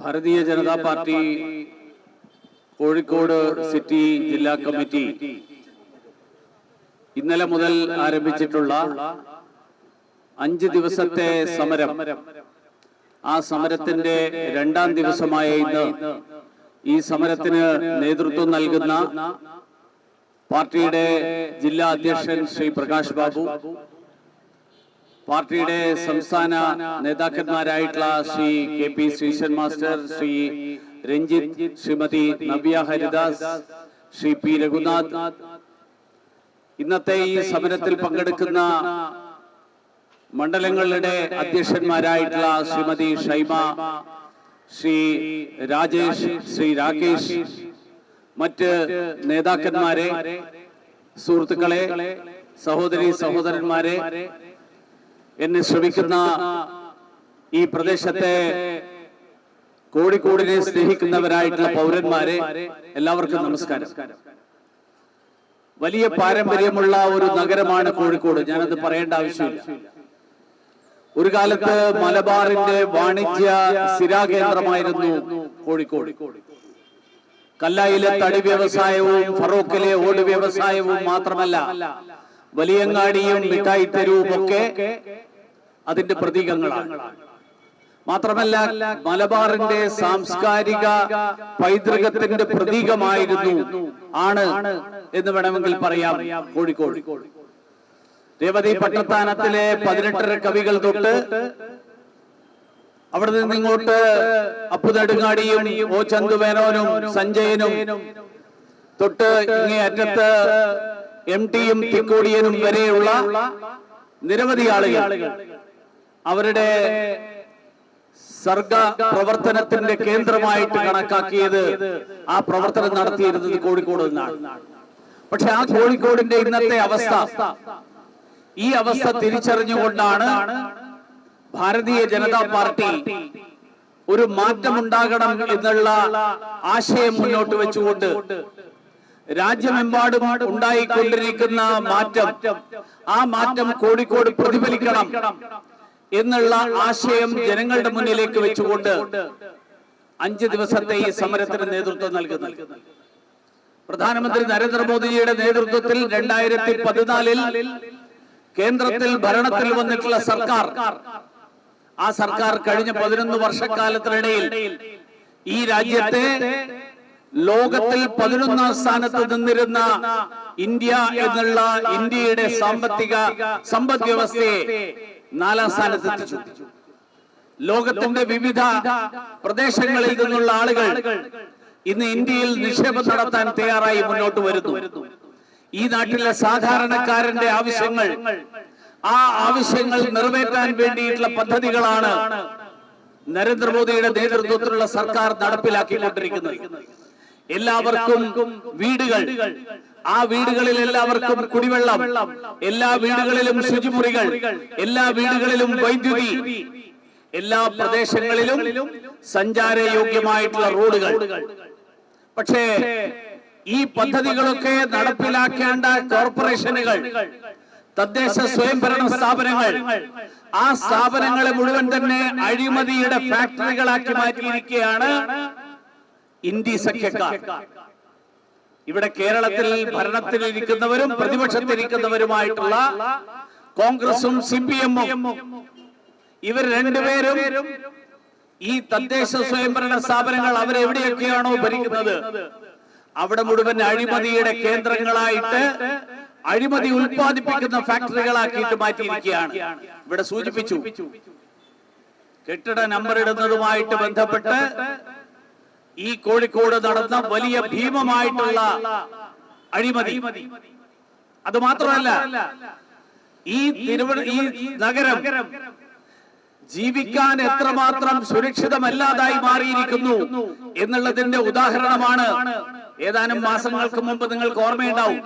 ഭാരതീയ Janata party Kozhikode city ജില്ലാ committee ഇന്നലെ മുതൽ ആരംഭിച്ചിട്ടുള്ള അഞ്ച് ദിവസത്തെ സമരം. ആ സമരത്തിന്റെ രണ്ടാം ദിവസമായ ഇന്ന് ഈ സമരത്തിന് നേതൃത്വം നൽകുന്ന പാർട്ടിയുടെ ജില്ലാ അധ്യക്ഷൻ ശ്രീ പ്രകാശ് ബാബു പാർട്ടിയുടെ സംസ്ഥാന നേതാക്കന്മാരായിട്ടുള്ള Shri K P Sreesan master Shri Ranjith Shrimati Navya Haridas Shri P Raghunath. ഇന്നത്തെ ഈ സമരത്തിൽ പങ്കെടുക്കുന്ന മണ്ഡലങ്ങളുടെ അധ്യക്ഷന്മാരായിട്ടുള്ള ശ്രീമതി ഷൈമ ശ്രീ രാജേഷ് ശ്രീ രാകേഷ് മറ്റ് നേതാക്കന്മാരെ സുഹൃത്തുക്കളെ സഹോദരി സഹോദരന്മാരെ എന്നെ ശ്രമിക്കുന്ന ഈ പ്രദേശത്തെ കോഴിക്കോടിനെ സ്നേഹിക്കുന്നവരായിട്ടുള്ള പൗരന്മാരെ എല്ലാവർക്കും നമസ്കാരം. വലിയ പാരമ്പര്യമുള്ള ഒരു നഗരമാണ് കോഴിക്കോട്. ഞാനത് പറയേണ്ട ആവശ്യമില്ല. ഒരു കാലത്ത് മലബാറിന്റെ വാണിജ്യ സ്ഥിരാകേന്ദ്രമായിരുന്നു കോഴിക്കോട്. കല്ലായിലെ തടി വ്യവസായവും ഫറോക്കിലെ ഓട് വ്യവസായവും മാത്രമല്ല വലിയങ്ങാടിയും മിഠായി തെരുവും ഒക്കെ അതിന്റെ പ്രതീകങ്ങളാണ്. മാത്രമല്ല മലബാറിന്റെ സാംസ്കാരിക പൈതൃകത്തിന്റെ പ്രതീകമായിരുന്നു ആണ് എന്ന് വേണമെങ്കിൽ പറയാം കോഴിക്കോട്. രേവതി പട്ടത്താനത്തിലെ പതിനെട്ടര കവികൾ തൊട്ട് അവിടെ നിന്ന് ഇങ്ങോട്ട് അപ്പുനെടുങ്ങാടിയും ഓ ചന്തുമേനോനും സഞ്ജയനും തൊട്ട് ഇങ്ങേ അറ്റത്ത് എം ടിയും തിക്കോടിയനും വരെയുള്ള നിരവധി ആളുകൾ. അവരുടെ സർഗ പ്രവർത്തനത്തിന്റെ കേന്ദ്രമായിട്ട് കണക്കാക്കിയത് ആ പ്രവർത്തനം നടത്തിയിരുന്നത് കോഴിക്കോട് നിന്നാണ്. പക്ഷെ ആ കോഴിക്കോടിന്റെ ഇന്നത്തെ അവസ്ഥ ഈ അവസ്ഥ തിരിച്ചറിഞ്ഞുകൊണ്ടാണ് ഭാരതീയ ജനതാ പാർട്ടി ഒരു മാറ്റമുണ്ടാകണം എന്നുള്ള ആശയം മുന്നോട്ട് വെച്ചുകൊണ്ട് രാജ്യമെമ്പാടും ഉണ്ടായിക്കൊണ്ടിരിക്കുന്ന മാറ്റം ആ മാറ്റം കോഴിക്കോട് പ്രതിഫലിക്കണം. എന്നുള്ള ആശയം ജനങ്ങളുടെ മുന്നിലേക്ക് വെച്ചുകൊണ്ട് അഞ്ച് ദിവസത്തെ ഈ സമരത്തിന് നേതൃത്വം നൽകുന്നു. പ്രധാനമന്ത്രി നരേന്ദ്രമോദിജിയുടെ നേതൃത്വത്തിൽ രണ്ടായിരത്തി പതിനാലിൽ കേന്ദ്രത്തിൽ ഭരണത്തിൽ വന്നിട്ടുള്ള സർക്കാർ. ആ സർക്കാർ കഴിഞ്ഞ പതിനൊന്ന് വർഷക്കാലത്തിനിടയിൽ ഈ രാജ്യത്തെ ലോകത്തിൽ പതിനൊന്നാം സ്ഥാനത്ത് നിന്നിരുന്ന ഇന്ത്യ എന്നുള്ള ഇന്ത്യയുടെ സാമ്പത്തിക സമ്പദ് വ്യവസ്ഥയെ നാലാം സ്ഥാനത്ത് എത്തിച്ചു. ലോകത്തിന്റെ വിവിധ പ്രദേശങ്ങളിൽ നിന്നുള്ള ആളുകൾ ഇന്ന് ഇന്ത്യയിൽ നിക്ഷേപം നടത്താൻ തയ്യാറായി മുന്നോട്ട് വരുന്നു. ഈ നാട്ടിലെ സാധാരണക്കാരന്റെ ആവശ്യങ്ങൾ ആ ആവശ്യങ്ങൾ നിറവേറ്റാൻ വേണ്ടിയിട്ടുള്ള പദ്ധതികളാണ് നരേന്ദ്രമോദിയുടെ നേതൃത്വത്തിലുള്ള സർക്കാർ നടപ്പിലാക്കിക്കൊണ്ടിരിക്കുന്നത്. എല്ലാവർക്കും വീടുകൾ. ആ വീടുകളിൽ എല്ലാവർക്കും കുടിവെള്ളം. എല്ലാ വീടുകളിലും ശുചിമുറികൾ. എല്ലാ വീടുകളിലും വൈദ്യുതി. എല്ലാ പ്രദേശങ്ങളിലും സഞ്ചാരയോഗ്യമായിട്ടുള്ള റോഡുകൾ. പക്ഷേ ഈ പദ്ധതികളൊക്കെ നടപ്പിലാക്കേണ്ട കോർപ്പറേഷനുകൾ തദ്ദേശ സ്വയംഭരണ സ്ഥാപനങ്ങൾ ആ സ്ഥാപനങ്ങളെ മുഴുവൻ തന്നെ അഴിമതിയുടെ ഫാക്ടറികളാക്കി മാറ്റിയിരിക്കുകയാണ് ഇന്ത്യ സഖ്യക്കാർ. ഇവിടെ കേരളത്തിൽ ഭരണത്തിലിരിക്കുന്നവരും പ്രതിപക്ഷത്തിരിക്കുന്നവരുമായിട്ടുള്ള കോൺഗ്രസും സി പി എമ്മും ഇവർ രണ്ടുപേരും ഈ തദ്ദേശ സ്വയംഭരണ സ്ഥാപനങ്ങൾ അവരെവിടെയൊക്കെയാണോ ഭരിക്കുന്നത്? അവിടെ മുഴുവൻ അഴിമതിയുടെ കേന്ദ്രങ്ങളായിട്ട് അഴിമതി ഉൽപ്പാദിപ്പിക്കുന്ന ഫാക്ടറികളാക്കിയിട്ട് മാറ്റിയിരിക്കുകയാണ്. ഇവിടെ സൂചിപ്പിച്ചു. കെട്ടിട നമ്പർ ഇടുന്നതുമായിട്ട് ബന്ധപ്പെട്ട് ഈ കോഴിക്കോട് നടന്ന വലിയ ഭീമമായിട്ടുള്ള അഴിമതി. അത് മാത്രമല്ല ഈ തിരുവന ഈ നഗരം ജീവിക്കാൻ എത്രമാത്രം സുരക്ഷിതമല്ലാതായി മാറിയിരിക്കുന്നു എന്നുള്ളതിന്റെ ഉദാഹരണമാണ് ഏതാനും മാസങ്ങൾക്ക് മുമ്പ് നിങ്ങൾക്ക് ഓർമ്മയുണ്ടാവും.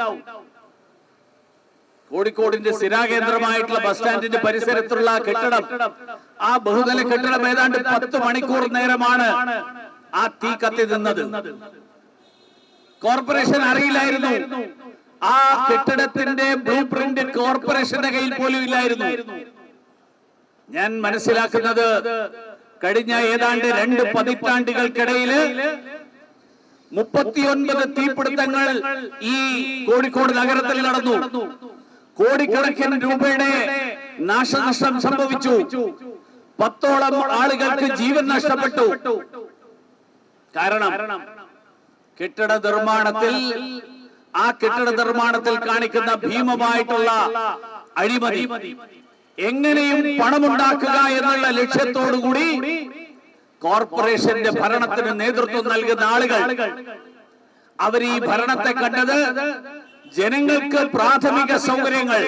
കോഴിക്കോടിന്റെ സ്ഥിരാകേന്ദ്രമായിട്ടുള്ള ബസ് സ്റ്റാൻഡിന്റെ പരിസരത്തുള്ള കെട്ടിടം. ആ ബഹുതല കെട്ടിടം ഏതാണ്ട് പത്ത് മണിക്കൂർ നേരമാണ് ആ തീ കത്തി നിന്നത് കോർപ്പറേഷൻ അറിയില്ലായിരുന്നു. ആ കെട്ടിടത്തിന്റെ ബ്ലൂ പ്രിന്റ് കോർപ്പറേഷന്റെ കയ്യിൽ പോലും ഇല്ലായിരുന്നു. ഞാൻ മനസ്സിലാക്കുന്നത് കഴിഞ്ഞ ഏതാണ്ട് രണ്ട് പതിറ്റാണ്ടുകൾക്കിടയിൽ മുപ്പത്തിയൊൻപത് തീപിടുത്തങ്ങൾ ഈ കോഴിക്കോട് നഗരത്തിൽ നടന്നു. കോടിക്കണക്കിന് രൂപയുടെ നാശനഷ്ടം സംഭവിച്ചു. പത്തോളം ആളുകൾക്ക് ജീവൻ നഷ്ടപ്പെട്ടു. കാരണം കെട്ടിട നിർമ്മാണത്തിൽ ആ കെട്ടിട നിർമ്മാണത്തിൽ കാണിക്കുന്ന ഭീമമായിട്ടുള്ള അഴിമതി എങ്ങനെയും പണമുണ്ടാക്കുക എന്നുള്ള ലക്ഷ്യത്തോടുകൂടി കോർപ്പറേഷന്റെ ഭരണത്തിന് നേതൃത്വം നൽകുന്ന ആളുകൾ. അവർ ഈ ഭരണത്തെ കണ്ടത് ജനങ്ങൾക്ക് പ്രാഥമിക സൗകര്യങ്ങൾ.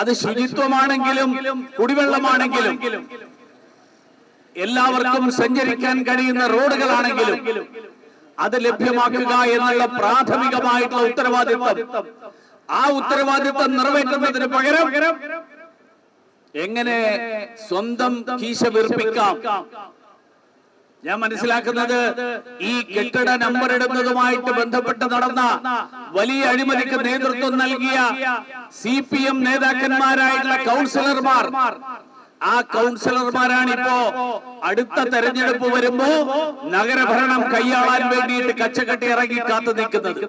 അത് ശുചിത്വമാണെങ്കിലും കുടിവെള്ളമാണെങ്കിലും എല്ലാവർക്കും സഞ്ചരിക്കാൻ കഴിയുന്ന റോഡുകളാണെങ്കിലും അത് ലഭ്യമാക്കുക എന്നുള്ള പ്രാഥമികമായിട്ടുള്ള ഉത്തരവാദിത്വം ആ ഉത്തരവാദിത്വം നിറവേറ്റുന്നതിന് പകരം എങ്ങനെ സ്വന്തം കീശ വീർപ്പിക്കാം? ഞാൻ മനസ്സിലാക്കുന്നത് ഈ കെട്ടിട നമ്പർ ഇടുന്നതുമായിട്ട് ബന്ധപ്പെട്ട് നടന്ന വലിയ അഴിമതിക്ക് നേതൃത്വം നൽകിയ സി പി എം നേതാക്കന്മാരായിട്ടുള്ള കൗൺസിലർമാർ ആ കൗൺസിലർമാരാണ് ഇപ്പോ അടുത്ത തെരഞ്ഞെടുപ്പ് വരുമ്പോ നഗരഭരണം കൈയാളാൻ വേണ്ടിയിട്ട് കച്ചകെട്ടി ഇറങ്ങി കാത്തു നിൽക്കുന്നത്.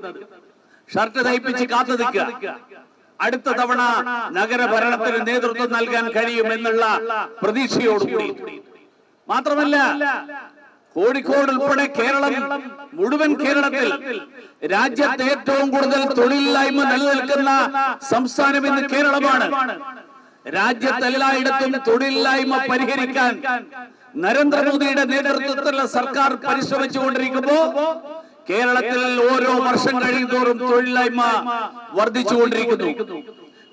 ഷർട്ട് തയ്പ്പിച്ച് കാത്തു നിൽക്കുക. അടുത്ത തവണ നഗരഭരണത്തിന് നേതൃത്വം നൽകാൻ കഴിയുമെന്നുള്ള പ്രതീക്ഷയോടുകൂടി. മാത്രമല്ല കോഴിക്കോട് ഉൾപ്പെടെ കേരളം മുഴുവൻ കേരളത്തിൽ രാജ്യത്ത് ഏറ്റവും കൂടുതൽ തൊഴിലില്ലായ്മ നിലനിൽക്കുന്ന സംസ്ഥാനം ഇന്ന് കേരളമാണ്. രാജ്യത്ത് എല്ലായിടത്തും തൊഴിലില്ലായ്മ പരിഹരിക്കാൻ നരേന്ദ്രമോദിയുടെ നേതൃത്വത്തിലുള്ള സർക്കാർ പരിശ്രമിച്ചുകൊണ്ടിരിക്കുമ്പോ കേരളത്തിൽ ഓരോ വർഷം കഴിയുന്തോറും തൊഴിലില്ലായ്മ വർദ്ധിച്ചുകൊണ്ടിരിക്കുന്നു.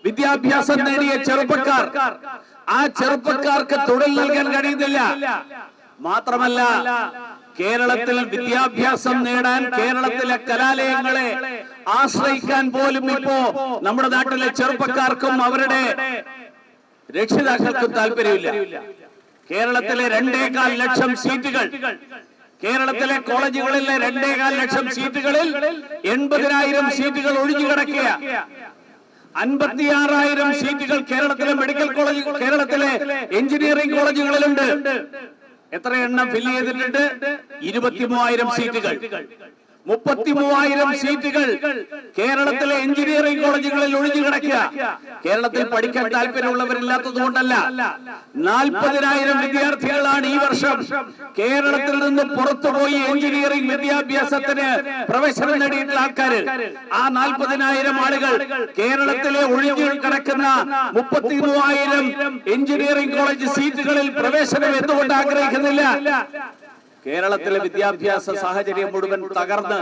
വിദ്യാഭ്യാസം നേടിയ ചെറുപ്പക്കാർ ആ ചെറുപ്പക്കാർക്ക് തൊഴിൽ നൽകാൻ കഴിയുന്നില്ല. മാത്രമല്ല കേരളത്തിൽ വിദ്യാഭ്യാസം നേടാൻ കേരളത്തിലെ കലാലയങ്ങളെ ആശ്രയിക്കാൻ പോലും ഇപ്പോ നമ്മുടെ നാട്ടിലെ ചെറുപ്പക്കാർക്കും അവരുടെ രക്ഷിതാക്കൾക്കും താല്പര്യമില്ല. കേരളത്തിലെ രണ്ടേകാൽ ലക്ഷം സീറ്റുകൾ. കേരളത്തിലെ കോളേജുകളിലെ രണ്ടേകാൽ ലക്ഷം സീറ്റുകളിൽ എൺപതിനായിരം സീറ്റുകൾ ഒഴിഞ്ഞു കിടക്കുക അൻപത്തിയാറായിരം സീറ്റുകൾ കേരളത്തിലെ മെഡിക്കൽ കോളേജ് കേരളത്തിലെ എഞ്ചിനീയറിംഗ് കോളേജുകളിലുണ്ട്. എത്ര എണ്ണം ഫില്ല് ചെയ്തിട്ടുണ്ട്? ഇരുപത്തി മൂവായിരം സീറ്റുകൾ. മുപ്പത്തി മൂവായിരം സീറ്റുകൾ കേരളത്തിലെ എഞ്ചിനീയറിംഗ് കോളേജുകളിൽ ഒഴിഞ്ഞു കിടക്കുക. കേരളത്തിൽ പഠിക്കാൻ താല്പര്യമുള്ളവരില്ലാത്തത് കൊണ്ടല്ല. നാൽപ്പതിനായിരം വിദ്യാർത്ഥികളാണ് ഈ വർഷം കേരളത്തിൽ നിന്ന് പുറത്തുപോയി എഞ്ചിനീയറിംഗ് വിദ്യാഭ്യാസത്തിന് പ്രവേശനം നേടിയിട്ടുള്ള ആൾക്കാർ ആ നാൽപ്പതിനായിരം ആളുകൾ കേരളത്തിലെ ഒഴിഞ്ഞു കിടക്കുന്ന മുപ്പത്തി മൂവായിരം എഞ്ചിനീയറിംഗ് കോളേജ് സീറ്റുകളിൽ പ്രവേശനം എന്തുകൊണ്ട് ആഗ്രഹിക്കുന്നില്ല? കേരളത്തിലെ വിദ്യാഭ്യാസ സാഹചര്യം മുഴുവൻ തകർന്ന്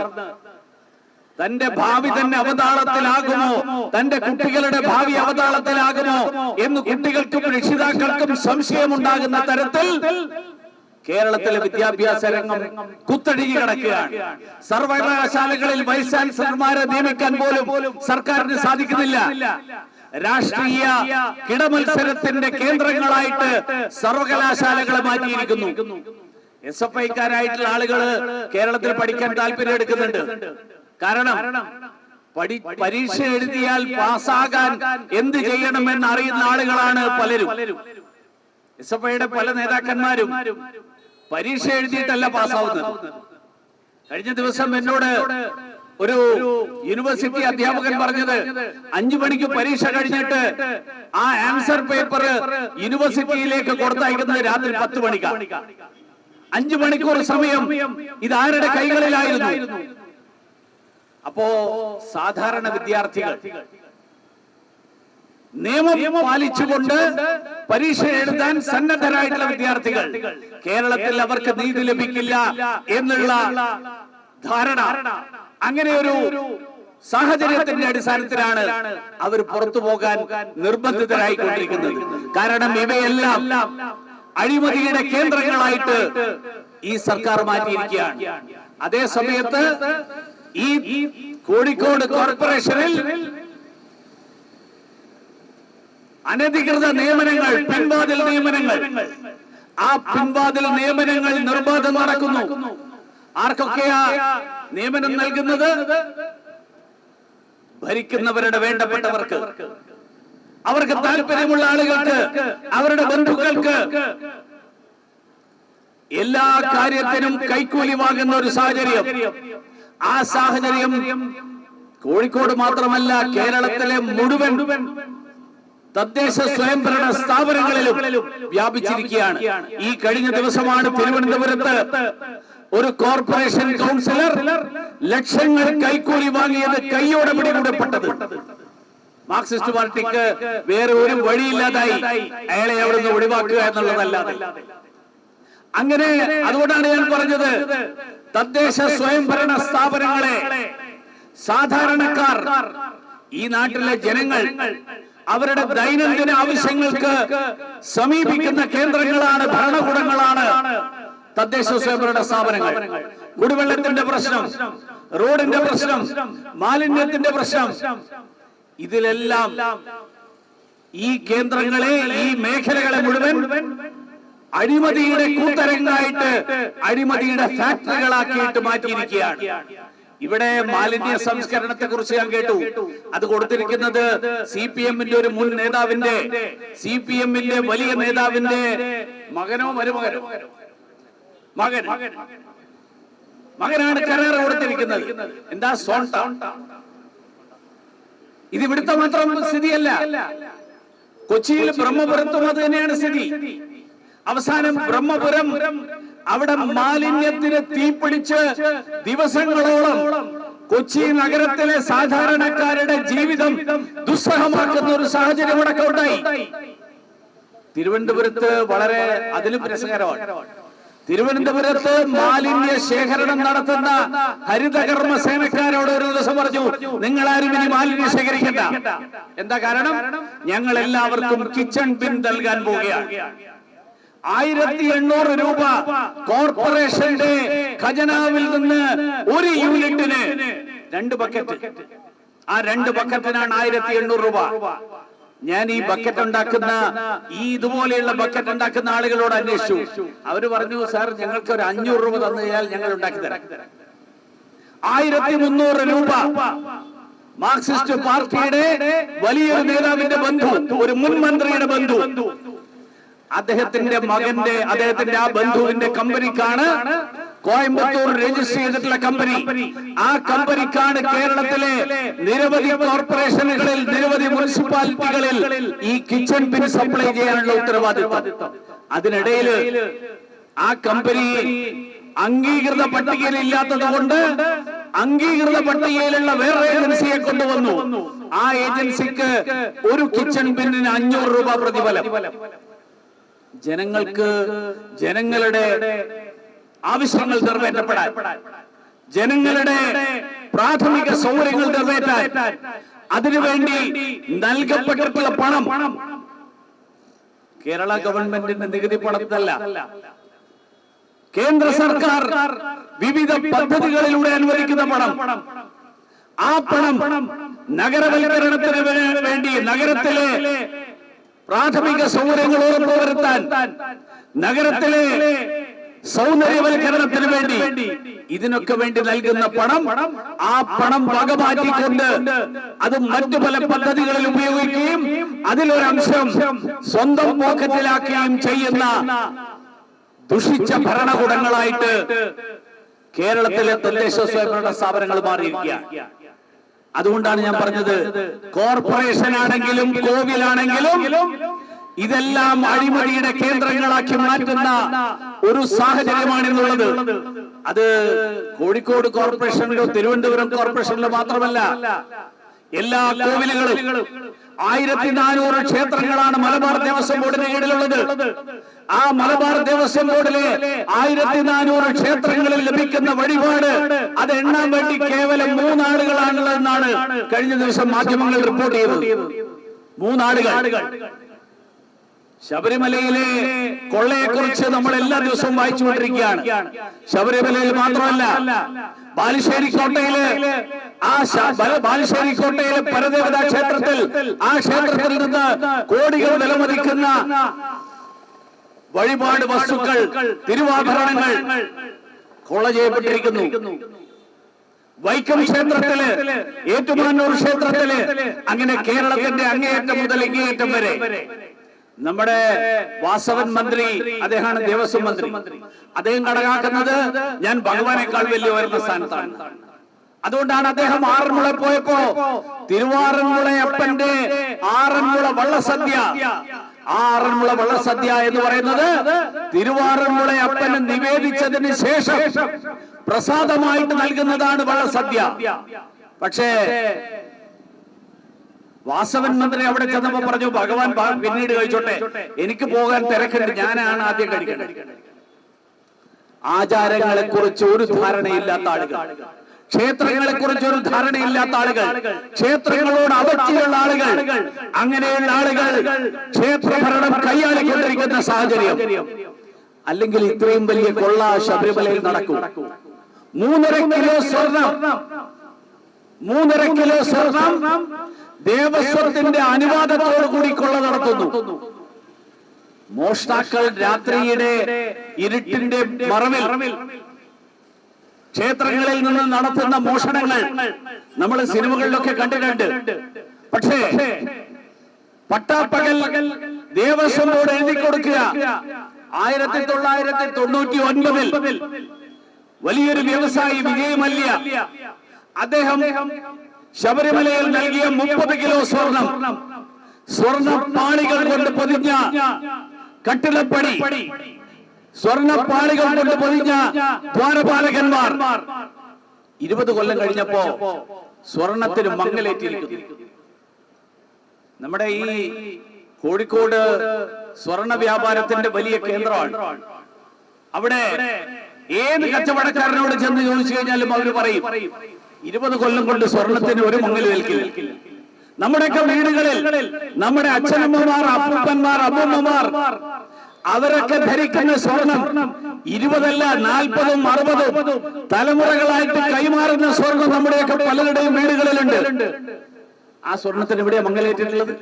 തന്റെ ഭാവി തന്നെ അവതാളത്തിലാകുമോ? തന്റെ കുട്ടികളുടെ ഭാവി അവതാളത്തിലാകുമോ? എന്ന് കുട്ടികൾക്കും രക്ഷിതാക്കൾക്കും സംശയമുണ്ടാകുന്ന തരത്തിൽ കേരളത്തിലെ വിദ്യാഭ്യാസ രംഗം കുത്തഴുകി കിടക്കുകയാണ്. സർവകലാശാലകളിൽ വൈസ് ചാൻസലർമാരെ നിയമിക്കാൻ പോലും സർക്കാരിന് സാധിക്കുന്നില്ല. രാഷ്ട്രീയ കിടമത്സരത്തിന്റെ കേന്ദ്രങ്ങളായിട്ട് സർവകലാശാലകളെ മാറ്റിയിരിക്കുന്നു. എസ് എഫ് ഐക്കാരായിട്ടുള്ള ആളുകൾ കേരളത്തിൽ പഠിക്കാൻ താല്പര്യം എടുക്കുന്നുണ്ട്. കാരണം പഠി പരീക്ഷ എഴുതിയാൽ പാസ്സാകാൻ എന്ത് ചെയ്യണമെന്ന് അറിയുന്ന ആളുകളാണ് പലരും. എസ് എഫ് ഐയുടെ പല നേതാക്കന്മാരും പരീക്ഷ എഴുതിയിട്ടല്ല പാസ്സാവുന്നത്. കഴിഞ്ഞ ദിവസം എന്നോട് ഒരു യൂണിവേഴ്സിറ്റി അധ്യാപകൻ പറഞ്ഞത് അഞ്ചു മണിക്ക് പരീക്ഷ കഴിഞ്ഞിട്ട് ആ ആൻസർ പേപ്പർ യൂണിവേഴ്സിറ്റിയിലേക്ക് കൊടുത്തയക്കുന്നത് രാത്രി പത്ത് മണിക്കാണ് അഞ്ചു മണിക്കൂർ സമയം ഇത് ആരുടെ കൈകളിലായിരുന്നു? അപ്പോ സാധാരണ വിദ്യാർത്ഥികൾ നിയമം പാലിച്ചുകൊണ്ട് പരീക്ഷ എഴുതാൻ സന്നദ്ധരായിട്ടുള്ള വിദ്യാർത്ഥികൾ കേരളത്തിൽ അവർക്ക് നീതി ലഭിക്കില്ല എന്നുള്ള ധാരണ. അങ്ങനെ ഒരു സാഹചര്യത്തിന്റെ അടിസ്ഥാനത്തിലാണ് അവർ പുറത്തു പോകാൻ നിർബന്ധിതരായിക്കൊണ്ടിരിക്കുന്നത്. കാരണം ഇവയെല്ലാം അഴിമതിയുടെ കേന്ദ്രങ്ങളായിട്ട് ഈ സർക്കാർ മാറ്റിയിരിക്കുകയാണ്. അതേ സമയത്ത് ഈ കോഴിക്കോട് കോർപ്പറേഷനിൽ അനധികൃത നിയമനങ്ങൾ പിൻവാതിൽ നിയമനങ്ങൾ ആ പിൻവാതിൽ നിയമനങ്ങൾ നിർബാധം നടക്കുന്നു. ആർക്കൊക്കെയാ നിയമനം നൽകുന്നത്? ഭരിക്കുന്നവരുടെ വേണ്ടപ്പെട്ടവർക്ക്. അവർക്ക് താല്പര്യമുള്ള ആളുകൾക്ക് അവരുടെ ബന്ധുക്കൾക്ക് എല്ലാ കാര്യത്തിനും കൈക്കൂലി വാങ്ങുന്ന ഒരു സാഹചര്യം. ആ സാഹചര്യം കോഴിക്കോട് മാത്രമല്ല കേരളത്തിലെ മുഴുവൻ തദ്ദേശ സ്വയംഭരണ സ്ഥാപനങ്ങളിലും വ്യാപിച്ചിരിക്കുകയാണ്. ഈ കഴിഞ്ഞ ദിവസമാണ് തിരുവനന്തപുരത്ത് ഒരു കോർപ്പറേഷൻ കൗൺസിലർ ലക്ഷങ്ങൾ കൈക്കൂലി വാങ്ങിയത് കൈയോടെ പിടികൂടപ്പെട്ടത് മാർക്സിസ്റ്റ് പാർട്ടിക്ക് വേറെ ഒരു വഴിയില്ലാതായി അയാളെ അവിടെ നിന്ന് ഒഴിവാക്കുക എന്നുള്ളതല്ലാതെ. അങ്ങനെ അതുകൊണ്ടാണ് ഞാൻ പറഞ്ഞത് തദ്ദേശ സ്വയംഭരണ സ്ഥാപനങ്ങളെ സാധാരണക്കാർ ഈ നാട്ടിലെ ജനങ്ങൾ അവരുടെ ദൈനംദിന ആവശ്യങ്ങൾക്ക് സമീപിക്കുന്ന കേന്ദ്രങ്ങളാണ് ഭരണകൂടങ്ങളാണ് തദ്ദേശ സ്വയംഭരണ സ്ഥാപനങ്ങൾ. കുടിവെള്ളത്തിന്റെ പ്രശ്നം റോഡിന്റെ പ്രശ്നം മാലിന്യത്തിന്റെ പ്രശ്നം ഇതിലെല്ലാം ഈ കേന്ദ്രങ്ങളെ ഈ മേഖലകളെ മുഴുവൻ അഴിമതിയുടെ കൂത്തരങ്ങായിട്ട് അഴിമതിയുടെ ഫാക്ടറികളാക്കിയിട്ട് മാറ്റിയിരിക്കുകയാണ്. ഇവിടെ മാലിന്യ സംസ്കരണത്തെ കുറിച്ച് ഞാൻ കേട്ടു. അത് കൊടുത്തിരിക്കുന്നത് സി പി എമ്മിന്റെ ഒരു മുൻ നേതാവിന്റെ സി പി എമ്മിന്റെ വലിയ നേതാവിന്റെ മകനോ മരുമകനോ? മകൻ. മകനാണ് കരാർ കൊടുത്തിരിക്കുന്നത്. എന്താ സോണ്ട? ഇത് ഇവിടുത്തെ മാത്രം സ്ഥിതിയല്ല. കൊച്ചിയിൽ ബ്രഹ്മപുരത്തും അത് തന്നെയാണ് സ്ഥിതി. അവസാനം ബ്രഹ്മപുരം അവിടെ മാലിന്യത്തിന് തീപിടിച്ച് ദിവസങ്ങളോളം കൊച്ചി നഗരത്തിലെ സാധാരണക്കാരുടെ ജീവിതം ദുസ്സഹമാക്കുന്ന ഒരു സാഹചര്യം അടക്കം ഉണ്ടായി. തിരുവനന്തപുരത്ത് വളരെ അതിലും രസകരമാണ്. തിരുവനന്തപുരത്ത് മാലിന്യ ശേഖരണം നടത്തുന്ന ഹരിതകർമ്മ സേനക്കാരോട് ഒരു ദിവസം പറഞ്ഞു നിങ്ങൾ ആരും ഇനി മാലിന്യം ശേഖരിക്കണ്ട. എന്താ കാരണം? ഞങ്ങൾ എല്ലാവർക്കും കിച്ചൺ ബിൻ നൽകാൻ പോവുകയാണ്. ആയിരത്തി എണ്ണൂറ് രൂപ കോർപ്പറേഷന്റെ ഖജനാവിൽ നിന്ന് ഒരു യൂണിറ്റിന് രണ്ട് ബക്കറ്റ് ആ രണ്ട് ബക്കറ്റിനാണ് ആയിരത്തി എണ്ണൂറ് രൂപ. ഞാൻ ഈ ബക്കറ്റ് ഉണ്ടാക്കുന്ന ഈ ഇതുപോലെയുള്ള ബക്കറ്റ് ഉണ്ടാക്കുന്ന ആളുകളോട് അന്വേഷിച്ചു. അവർ പറഞ്ഞു സാർ ഞങ്ങൾക്ക് ഒരു അഞ്ഞൂറ് രൂപ തന്നു കഴിഞ്ഞാൽ ഞങ്ങൾ ഉണ്ടാക്കി തരാം. ആയിരത്തി മുന്നൂറ് രൂപ മാർക്സിസ്റ്റ് പാർട്ടിയുടെ വലിയൊരു നേതാവിന്റെ ബന്ധു ഒരു മുൻ മന്ത്രിയുടെ ബന്ധു. അദ്ദേഹത്തിന്റെ മകന്റെ അദ്ദേഹത്തിന്റെ ആ ബന്ധുവിന്റെ കമ്പനിക്കാണ് കോയമ്പത്തൂർ രജിസ്റ്റർ ചെയ്തിട്ടുള്ള കമ്പനി. ആ കമ്പനിക്കാണ് കേരളത്തിലെ നിരവധി കോർപ്പറേഷനുകളിൽ നിരവധി മുനിസിപ്പാലിറ്റികളിൽ ഈ കിച്ചൺ ബിൻ സപ്ലൈ ചെയ്യാനുള്ള ഉത്തരവാദിത്വം. അതിനിടയിൽ ആ കമ്പനി അംഗീകൃത പട്ടികയിൽ ഇല്ലാത്തത് കൊണ്ട് അംഗീകൃത പട്ടികയിലുള്ള വേറെ ഏജൻസിയെ കൊണ്ടുവന്നു. ആ ഏജൻസിക്ക് ഒരു കിച്ചൺ ബിന്നിന് അഞ്ഞൂറ് രൂപ പ്രതിഫലം. ജനങ്ങൾക്ക് ജനങ്ങളുടെ ആവശ്യങ്ങൾ നിറവേറ്റപ്പെടാൻ ജനങ്ങളുടെ പ്രാഥമിക സൗകര്യങ്ങൾ നിറവേറ്റാൻ അതിനുവേണ്ടി നൽകപ്പെട്ടിട്ടുള്ള പണം കേരള ഗവൺമെന്റിന്റെ നികുതി പണത്തല്ല കേന്ദ്ര സർക്കാർ വിവിധ പദ്ധതികളിലൂടെ അനുവദിക്കുന്ന പണം. ആ പണം നഗരവൽക്കരണത്തിന് വേണ്ടി നഗരത്തിലെ പ്രാഥമിക സൗകര്യങ്ങൾ ഉറപ്പുവരുത്താൻ നഗരത്തിലെ സൗന്ദര്യവൽക്കരണത്തിന് വേണ്ടി ഇതിനൊക്കെ വേണ്ടി നൽകുന്ന പണം ആ പണം വകമാറ്റിക്കൊണ്ട് അത് മറ്റു പല പദ്ധതികളിൽ ഉപയോഗിക്കുകയും അതിലൊരംശം സ്വന്തം പോക്കറ്റിലാക്കുകയും ചെയ്യുന്ന ദുഷിച്ച ഭരണകൂടങ്ങളായിട്ട് കേരളത്തിലെ തദ്ദേശ സ്വയംഭരണ സ്ഥാപനങ്ങൾ മാറിയിരിക്കുക അതുകൊണ്ടാണ് ഞാൻ പറഞ്ഞത് കോർപ്പറേഷൻ ആണെങ്കിലും കോവിലാണെങ്കിലും ഇതെല്ലാം അഴിമതിയുടെ കേന്ദ്രങ്ങളാക്കി മാറ്റുന്ന ഒരു സാഹചര്യമാണിന്നുള്ളത്. അത് കോഴിക്കോട് കോർപ്പറേഷനിലോ തിരുവനന്തപുരം കോർപ്പറേഷനിലോ മാത്രമല്ല എല്ലാ കോവിലുകളും ആയിരത്തി നാനൂറ് ക്ഷേത്രങ്ങളാണ് മലബാർ ദേവസ്വം ബോർഡിന് കീഴിലുള്ളത്. ആ മലബാർ ദേവസ്വം ബോർഡിലെ ആയിരത്തി നാനൂറ് ക്ഷേത്രങ്ങളിൽ ലഭിക്കുന്ന വഴിപാട് അത് എണ്ണാൻ വേണ്ടി കേവലം മൂന്നാളുകളാണുള്ളതെന്നാണ് കഴിഞ്ഞ ദിവസം മാധ്യമങ്ങൾ റിപ്പോർട്ട് ചെയ്തത്. മൂന്നാളുകൾ ശബരിമലയിലെ കൊള്ളയെക്കുറിച്ച് നമ്മൾ എല്ലാ ദിവസവും വായിച്ചുകൊണ്ടിരിക്കുകയാണ്. ശബരിമലയിൽ മാത്രമല്ല ബാലുശ്ശേരി കോട്ടയിൽ ആ ബാലുശ്ശേരി കോട്ടയിലെ പരദേവതാ ക്ഷേത്രത്തിൽ ആ ക്ഷേത്രത്തിൽ നിന്ന് കോടികൾ വിലമതിക്കുന്ന വഴിപാട് വസ്തുക്കൾ തിരുവാഭരണങ്ങൾ കൊള്ള ചെയ്യപ്പെട്ടിരിക്കുന്നു. വൈക്കം ക്ഷേത്രത്തിൽ ഏറ്റുമാനൂർ ക്ഷേത്രത്തിൽ അങ്ങനെ കേരളത്തിന്റെ അങ്ങേയറ്റം മുതൽ ഇങ്ങേയറ്റം വരെ. നമ്മുടെ വാസവൻ മന്ത്രി അദ്ദേഹമാണ് ദേവസ്വം മന്ത്രി. അദ്ദേഹം കണക്കാക്കുന്നത് ഞാൻ ഭഗവാനേക്കാൾ വലിയ ഉയർന്ന സ്ഥാനത്താണ്. അതുകൊണ്ടാണ് അദ്ദേഹം ആറന്മുള പോയപ്പോ തിരുവാറന്മുളയപ്പന്റെ ആറന്മുള വള്ളസദ്യ. ആറന്മുള വള്ളസദ്യ എന്ന് പറയുന്നത് തിരുവാറന്മുളയപ്പന് നിവേദിച്ചതിന് ശേഷം പ്രസാദമായിട്ട് നൽകുന്നതാണ് വള്ളസദ്യ. പക്ഷേ വാസവൻ മന്ത്രി അവിടെ ചെന്നപ്പോ പറഞ്ഞു ഭഗവാൻ പിന്നീട് കഴിച്ചോട്ടെ. എനിക്ക് പോകാൻ തിരക്കുണ്ട്. ഞാനാണ് ആദ്യം കഴിക്കേണ്ടത്. ആചാരങ്ങളെ കുറിച്ച് ഒരു ധാരണയില്ലാത്ത ആളുകൾ. ക്ഷേത്രങ്ങളെ കുറിച്ച് ഒരു ധാരണയില്ലാത്ത ആളുകൾ. ക്ഷേത്രങ്ങളോട് അവജ്ഞയുള്ള ആളുകൾ. അങ്ങനെയുള്ള ആളുകൾ ക്ഷേത്രഭരണം കൈയാളിക്കൊണ്ടിരിക്കുന്ന സാഹചര്യം. അല്ലെങ്കിൽ ഇത്രയും വലിയ കൊള്ള ശബരിമലയിൽ നടക്കും. മൂന്നര കിലോ സ്വർണം. മൂന്നര കിലോ സ്വർണം ദേവസ്വത്തിന്റെ അനുവാദത്തോടു കൂടി കൊള്ള നടത്തുന്നു. മോഷ്ടാക്കൾ രാത്രിയുടെ ഇരുട്ടിന്റെ മറവിൽ ക്ഷേത്രങ്ങളിൽ നിന്ന് നടത്തുന്ന മോഷണങ്ങൾ നമ്മൾ സിനിമകളിലൊക്കെ കണ്ടിട്ടുണ്ട്. പക്ഷേ പട്ടാപ്പകൽ ദേവസ്വം എഴുതി കൊടുക്കുക. ആയിരത്തി തൊള്ളായിരത്തി തൊണ്ണൂറ്റി ഒൻപതിൽ വലിയൊരു വ്യവസായി വിജയ് മല്യ അദ്ദേഹം ശബരിമലയിൽ നൽകിയ മുപ്പത് കിലോ സ്വർണം. സ്വർണ പാളികൾ കൊണ്ട് പൊതിഞ്ഞ കട്ടിടപ്പണി സ്വർണ പാളികൾ കൊണ്ട് പൊതിഞ്ഞ ദ്വാരപാലകന്മാർ. ഇരുപത് കൊല്ലം കഴിഞ്ഞപ്പോ സ്വർണത്തിന് മങ്ങലേറ്റിരിക്കുന്നു. നമ്മുടെ ഈ കോഴിക്കോട് സ്വർണ വ്യാപാരത്തിന്റെ വലിയ കേന്ദ്രമാണ്. അവിടെ ഏത് കച്ചവടക്കാരനോട് ചെന്ന് ചോദിച്ചു കഴിഞ്ഞാലും അവർ പറയും ഇരുപത് കൊല്ലം കൊണ്ട് സ്വർണത്തിന് ഒരു മുങ്ങൽ നിൽക്കില്ല. നമ്മുടെയൊക്കെ വീടുകളിൽ നമ്മുടെ അച്ഛനമ്മമാർ അപ്പൂപ്പന്മാർ അമ്മൂമ്മമാർ അവരൊക്കെ ധരിക്കുന്ന സ്വർണം ഇരുപതല്ല നാൽപ്പതും അറുപതും തലമുറകളായിട്ട് കൈമാറുന്ന സ്വർണം നമ്മുടെയൊക്കെ പലരുടെയും വീടുകളിലുണ്ട്. ആ സ്വർണത്തിന് ഇവിടെ മംഗലേറ്റിട്ടുള്ളത്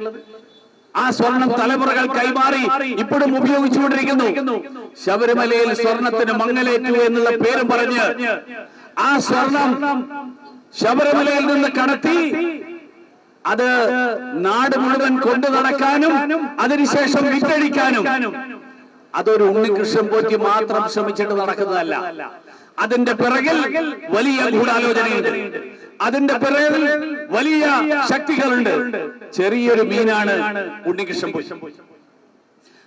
ആ സ്വർണം തലമുറകൾ കൈമാറി ഇപ്പോഴും ഉപയോഗിച്ചുകൊണ്ടിരിക്കുന്നു. ശബരിമലയിൽ സ്വർണത്തിന് മങ്ങലേറ്റു എന്നുള്ള പേരും പറഞ്ഞ് ആ സ്വർണം ശബരിമലയിൽ നിന്ന് കടത്തി അത് നാട് മുഴുവൻ കൊണ്ടു നടക്കാനും അതിനുശേഷം വിറ്റഴിക്കാനും. അതൊരു ഉണ്ണികൃഷ്ണൻ പോറ്റി മാത്രം ശ്രമിച്ചിട്ട് നടക്കുന്നതല്ല. അതിന്റെ പിറകിൽ വലിയ ഗൂഢാലോചനയുണ്ട്. അതിന്റെ പിറകിൽ വലിയ ശക്തികളുണ്ട്. ചെറിയൊരു മീനാണ് ഉണ്ണികൃഷ്ണൻ പോറ്റി.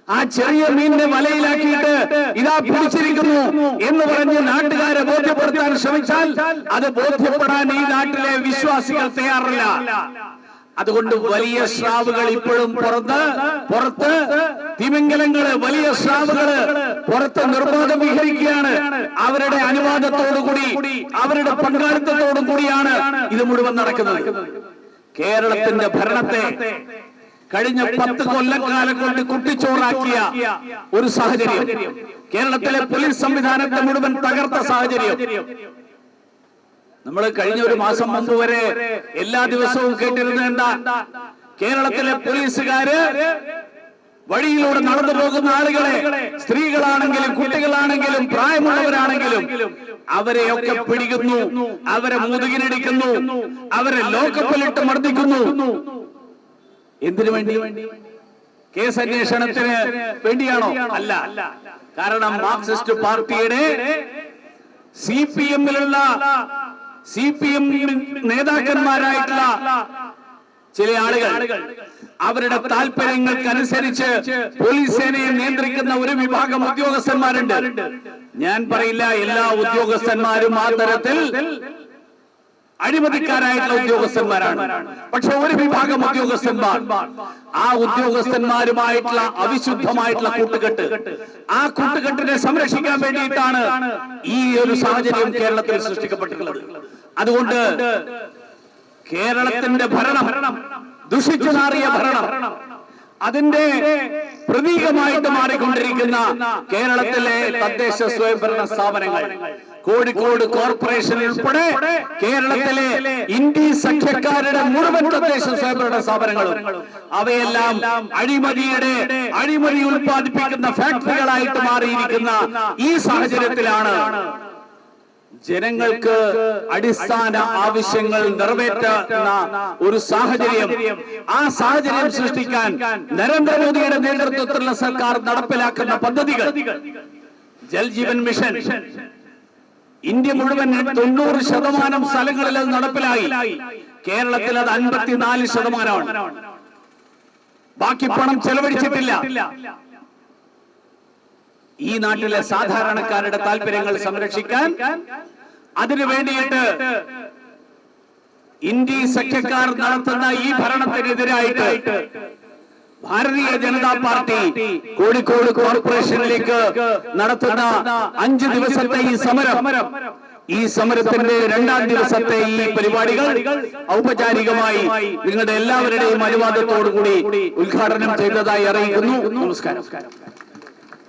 ആ ചെറിയ മീനിനെ വലയിലാക്കിയിട്ട് ഇതാ പിടിച്ചിരിക്കുന്നു എന്ന് പറഞ്ഞ് നാട്ടുകാരെ ബോധ്യപ്പെടുത്താൻ ശ്രമിച്ചാൽ അത് ബോധ്യപ്പെടാൻ ഈ നാട്ടിലെ വിശ്വാസികൾ തയ്യാറല്ല. അതുകൊണ്ട് വലിയ സ്രാവുകൾ ഇപ്പോഴും പുറത്ത് പുറത്ത് തിമിംഗലങ്ങൾ വലിയ സ്രാവുകൾ പുറത്ത് നിർബാധം വിഹരിക്കുകയാണ്. അവരുടെ അനുവാദത്തോടുകൂടി അവരുടെ പങ്കാളിത്തത്തോടു കൂടിയാണ് ഇത് മുഴുവൻ നടക്കുന്നത്. കേരളത്തിന്റെ ഭരണത്തെ കഴിഞ്ഞ പത്ത് കൊല്ലക്കാലം കൊണ്ട് കുട്ടിച്ചോറാക്കിയ ഒരു സാഹചര്യം. കേരളത്തിലെ പോലീസ് സംവിധാനത്തെ മുഴുവൻ തകർത്ത സാഹചര്യം. നമ്മൾ കഴിഞ്ഞ ഒരു മാസം മുമ്പ് വരെ എല്ലാ ദിവസവും കേട്ടിരുന്നേണ്ട കേരളത്തിലെ പോലീസുകാര് വഴിയിലൂടെ നടന്നു പോകുന്ന ആളുകളെ സ്ത്രീകളാണെങ്കിലും കുട്ടികളാണെങ്കിലും പ്രായമുള്ളവരാണെങ്കിലും അവരെയൊക്കെ പിടിക്കുന്നു അവരെ മുതുകിനടിക്കുന്നു അവരെ ലോക്കപ്പിലിട്ട് മർദ്ദിക്കുന്നു. എന്തിനു വേണ്ടി? കേസ് അന്വേഷണത്തിന് വേണ്ടിയാണോ? അല്ല. കാരണം മാർക്സിസ്റ്റ് പാർട്ടിയുടെ സി പി എമ്മിലുള്ള സി പി എം നേതാക്കന്മാരായിട്ടുള്ള ചില ആളുകൾ അവരുടെ താല്പര്യങ്ങൾക്കനുസരിച്ച് പോലീസ് സേനയെ നിയന്ത്രിക്കുന്ന ഒരു വിഭാഗം ഉദ്യോഗസ്ഥന്മാരുണ്ട്. ഞാൻ പറയില്ല എല്ലാ ഉദ്യോഗസ്ഥന്മാരും ആ തരത്തിൽ അഴിമതിക്കാരായിട്ടുള്ള ഉദ്യോഗസ്ഥന്മാരാണ്. പക്ഷെ ഒരു വിഭാഗം ഉദ്യോഗസ്ഥന്മാർ ആ ഉദ്യോഗസ്ഥന്മാരുമായിട്ടുള്ള അവിശുദ്ധമായിട്ടുള്ള കൂട്ടുകെട്ട് ആ കൂട്ടുകെട്ടിനെ സംരക്ഷിക്കാൻ വേണ്ടിയിട്ടാണ് ഈ ഒരു സാഹചര്യം കേരളത്തിൽ സൃഷ്ടിക്കപ്പെട്ടിട്ടുള്ളത്. അതുകൊണ്ട് കേരളത്തിന്റെ ഭരണം ദുഷിച്ചു നാറിയ ഭരണം അതിന്റെ പ്രതീകമായിട്ട് മാറിക്കൊണ്ടിരിക്കുന്ന കേരളത്തിലെ തദ്ദേശ സ്വയംഭരണ സ്ഥാപനങ്ങൾ. കോഴിക്കോട് കോർപ്പറേഷൻ ഉൾപ്പെടെ കേരളത്തിലെ ഇന്ത്യ സഖ്യക്കാരുടെ മുഴുവൻ തദ്ദേശ സ്വയംഭരണ സ്ഥാപനങ്ങളും അവയെല്ലാം അഴിമതിയുടെ അഴിമതി ഉൽപ്പാദിപ്പിക്കുന്ന ഫാക്ടറികളായിട്ട് മാറിയിരിക്കുന്ന ഈ സാഹചര്യത്തിലാണ് ജനങ്ങൾക്ക് അടിസ്ഥാന ആവശ്യങ്ങൾ നിറവേറ്റുന്ന ഒരു സാഹചര്യം. ആ സാഹചര്യം സൃഷ്ടിക്കാൻ നരേന്ദ്രമോദിയുടെ നേതൃത്വത്തിലുള്ള സർക്കാർ നടപ്പിലാക്കുന്ന പദ്ധതികൾ. ജൽജീവൻ മിഷൻ. ഇന്ത്യ മുഴുവൻ തൊണ്ണൂറ് ശതമാനം സ്ഥലങ്ങളിൽ അത് നടപ്പിലായി. കേരളത്തിൽ അത് അൻപത്തിനാല് ശതമാനമാണ്. ബാക്കി പണം ചെലവഴിച്ചിട്ടില്ല. ഈ നാട്ടിലെ സാധാരണക്കാരുടെ താല്പര്യങ്ങൾ സംരക്ഷിക്കാൻ അതിനു വേണ്ടിയിട്ട് ഇന്ത്യ സഖ്യക്കാർ നടത്തുന്ന ഈ ഭരണത്തിനെതിരായിട്ട് ഭാരതീയ ജനതാ പാർട്ടി കോഴിക്കോട് കോർപ്പറേഷനിലേക്ക് നടത്തുന്ന അഞ്ച് ദിവസത്തെ ഈ സമരം. ഈ സമരത്തിന്റെ രണ്ടാം ദിവസത്തെ ഈ പരിപാടികൾ ഔപചാരികമായി നിങ്ങളുടെ എല്ലാവരുടെയും അനുവാദത്തോടു കൂടി ഉദ്ഘാടനം ചെയ്തതായി അറിയിക്കുന്നു. നമസ്കാരം.